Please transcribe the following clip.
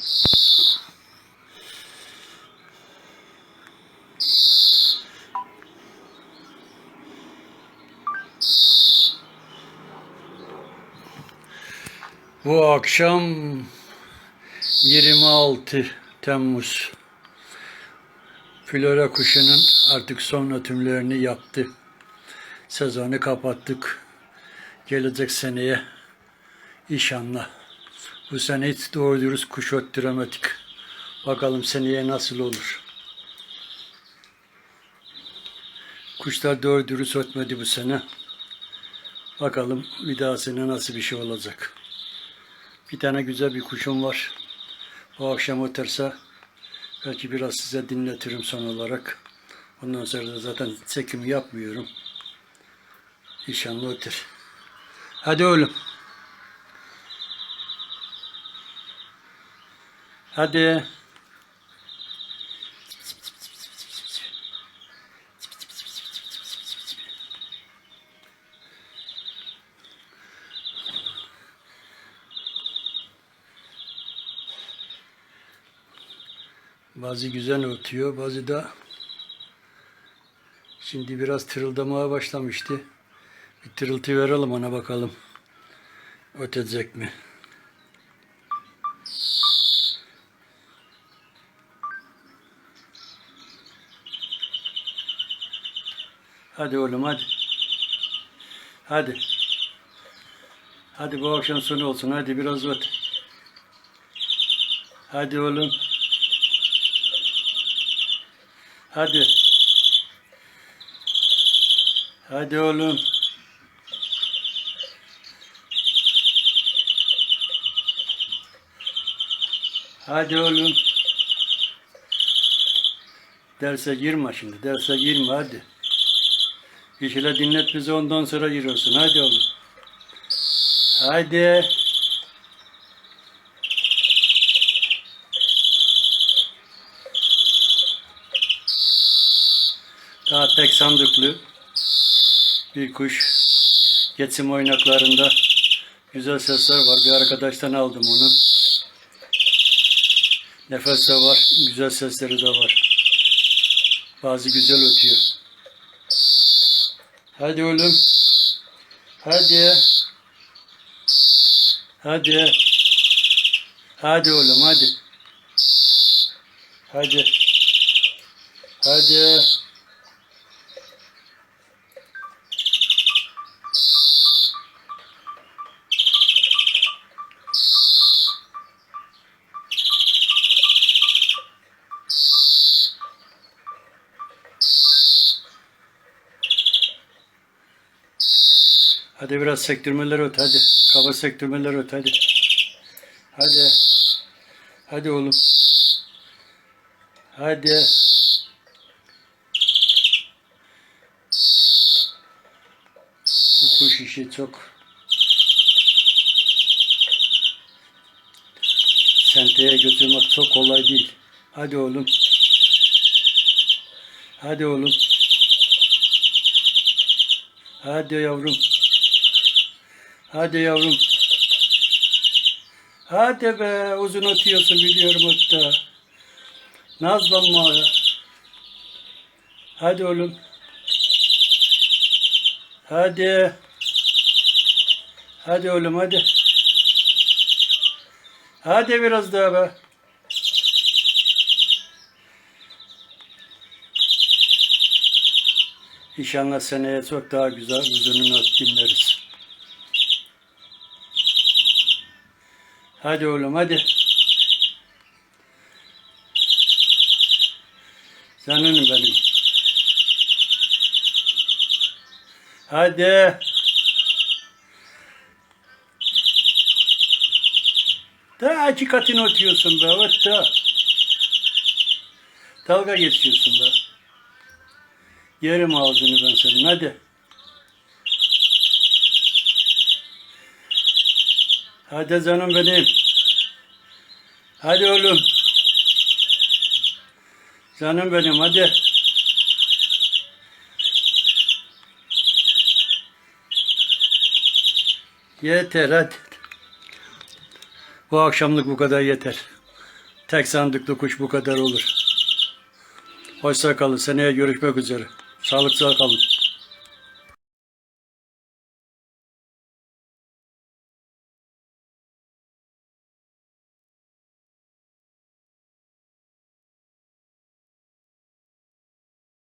Bu akşam 26 Temmuz. Flora kuşunun artık son ötümlerini yaptı. Sezonu kapattık. Gelecek seneye inşallah. Bu sene hiç doğru dürüst kuş öttüremedik. Bakalım seneye nasıl olur. Kuşlar doğru dürüst ötmedi bu sene. Bakalım bir daha sene nasıl bir şey olacak. Bir tane güzel bir kuşum var. Bu akşam öterse belki biraz size dinletirim son olarak. Ondan sonra da zaten çekim yapmıyorum. İnşallah öter. Hadi oğlum. Hadi. Bazı güzel ötüyor, bazı da şimdi biraz tırıldamaya başlamıştı. Bir tırıltı verelim ona bakalım. Ötecek mi? Hadi oğlum hadi. Hadi. Hadi bu akşam sonu olsun. Hadi biraz öt. Hadi oğlum. Hadi. Hadi oğlum. Hadi oğlum. Derse girme şimdi. Derse girme hadi. Bir şeyler dinlet bizi ondan sonra giriyorsun. Hadi oğlum. Hadi. Daha tek sandıklı bir kuş. Geçim oynaklarında güzel sesler var. Bir arkadaştan aldım onu. Nefes de var, güzel sesleri de var. Bazı güzel ötüyor. Hadi oğlum. Hadi. Hadi. Hadi oğlum hadi. Hadi. Hadi. Hadi biraz sektirmeler öt hadi. Kaba sektirmeler öt hadi. Hadi. Hadi oğlum. Hadi. Bu kuş işi çok senteye götürmek çok kolay değil. Hadi oğlum. Hadi oğlum. Hadi yavrum. Hadi yavrum. Hadi be uzun atıyorsun biliyorum hatta. Nazlanma. Hadi oğlum. Hadi. Hadi oğlum hadi. Hadi biraz daha be. İnşallah seneye çok daha güzel uzununu dinleriz. Hadi oğlum hadi. Canım benim. Hadi. Daha iki katını ötüyorsun be. Evet da. Dalga geçiyorsun be. Yerim ağzını ben senin. Hadi. Hadi canım benim. Hadi oğlum. Canım benim hadi. Yeter hadi. Bu akşamlık bu kadar yeter. Tek sandıklı kuş bu kadar olur. Hoşça kalın. Seneye görüşmek üzere. Sağlıkla kalın.